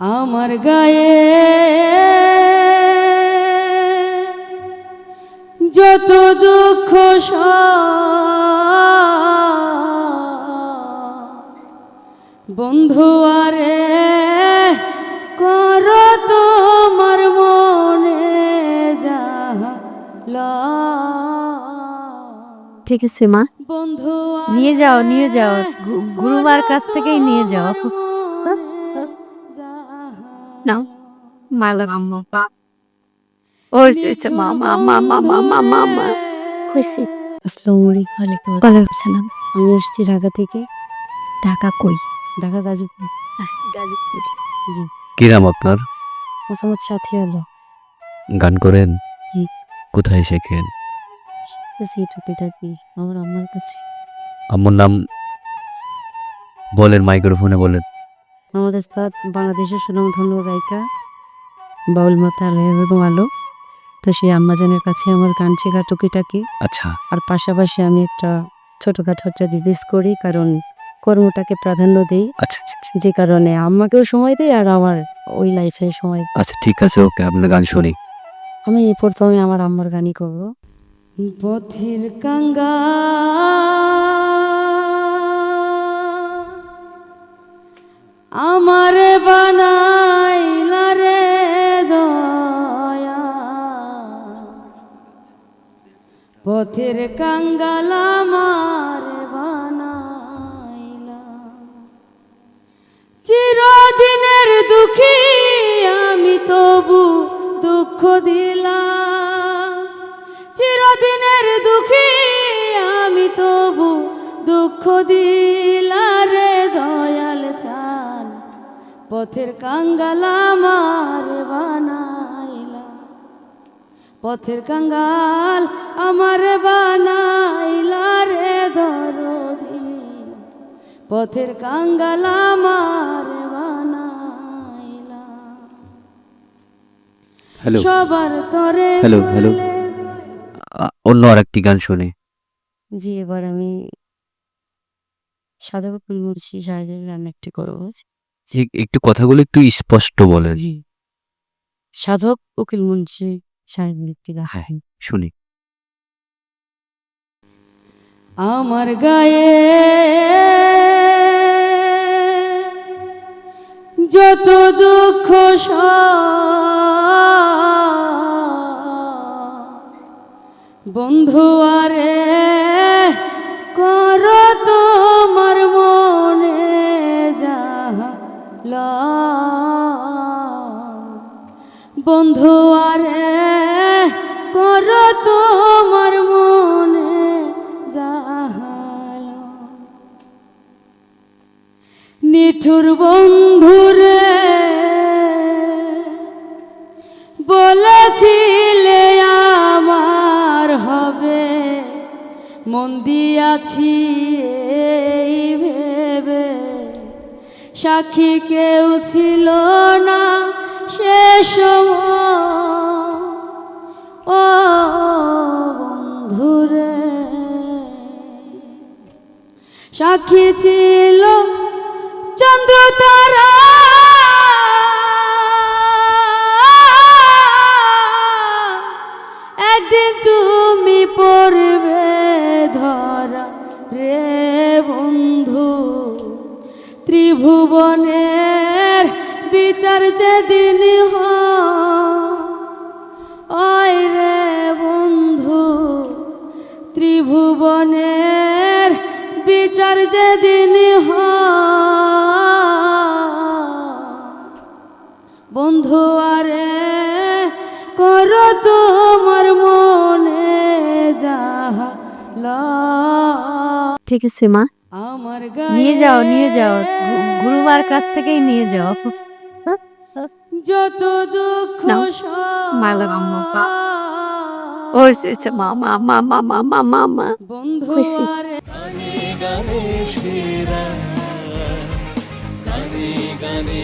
আমার গায়ে। যত দুঃখ বন্ধু আরে কর তোমার মনে যাহা ঠিক আছে মা। বন্ধু নিয়ে যাও নিয়ে যাও। গুরুমার কাছ থেকেই নিয়ে যাও। No, my little mama. Or is it mama, mama, mama, mama? খুশি আসসালামু আলাইকুম ওয়ালাইকুম সালাম আমি এসেছি ঢাকা থেকে ঢাকা কই? ঢাকা গাজীপুর। গাজীপুর। জি। কি নাম আপনার? মোসাম্মদ সাথী আলো। গান করেন? জি। কোথায় শেখেন? জি টুপিটা কি আমার আম্মার কাছে। আমার নাম বলেন মাইক্রোফোনে বলেন। আমাদের স্তাদ বাংলাদেশের সুনামধন্য গায়িকা বাউল মাতা এবং আলো। তো সেই আম্মাজানের কাছে আমার গান শেখা টুকিটাকি। আচ্ছা। আর পাশাপাশি আমি একটা ছোটোখাটো একটা বিজনেস করি কারণ কর্মটাকে প্রাধান্য দিই। আচ্ছা আচ্ছা, আচ্ছা। যে কারণে আম্মাকেও সময় দেয় আর আমার ওই লাইফে সময় আচ্ছা ঠিক আছে ওকে আপনার গান শুনি। আমি এই প্রথমে আমার আম্মার গানই করব। পথের কাঙ্গা আমার বানাইলা রে দয়া পথের কাঙ্গাল আমার বানাইলা। চিরদিনের দুঃখী আমি তবু দুঃখ দিলাম। চিরদিনের দুঃখী আমি তবু দুঃখ দিলারে পথের কাঙ্গালা আমার বানাইলা। পথের কাঙ্গাল আমার বানাইলা রে দরদি। পথের কাঙ্গাল আমার বানাইলা। হ্যালো। সবার তরে হ্যালো, হ্যালো। অন্য আরেকটি গান শুনে। জি এবার আমি সাদা কপুর মুর্শি সাহেবের রান্না একটি করব। এক- একটু কথাগুলো একটু স্পষ্ট বলে সাধক উকিল মুন্সি হ্যাঁ। শুনি। আমার গায়ে যত দুঃখ বন্ধু আরে বন্ধু আরে কর তোমার মনে যাহাল। নিঠুর বন্ধুরে বলেছিলে আমার হবে মন দিয়াছি সাক্ষী কেউ ছিল না সে সময়। ও বন্ধুরে, সাক্ষী ছিল চন্দ্র তারা। একদিন তুমি পড়বে ধরা রে বন্ধু। ত্রিভুবনের বিচার যেদিন হয়। রে বন্ধু, ত্রিভুবনের বিচার যেদিন বন্ধু, আরে কর তোমার মনে লা- ঠিক আছে, মা। নিয়ে যাও নিয়ে যাও গুরুমার কাছ থেকেই নিয়ে যাও। যত দুঃখ মালা মাম্মা। ওই মা মা মা মা মা মা মা মা। বন্ধু গানে গানে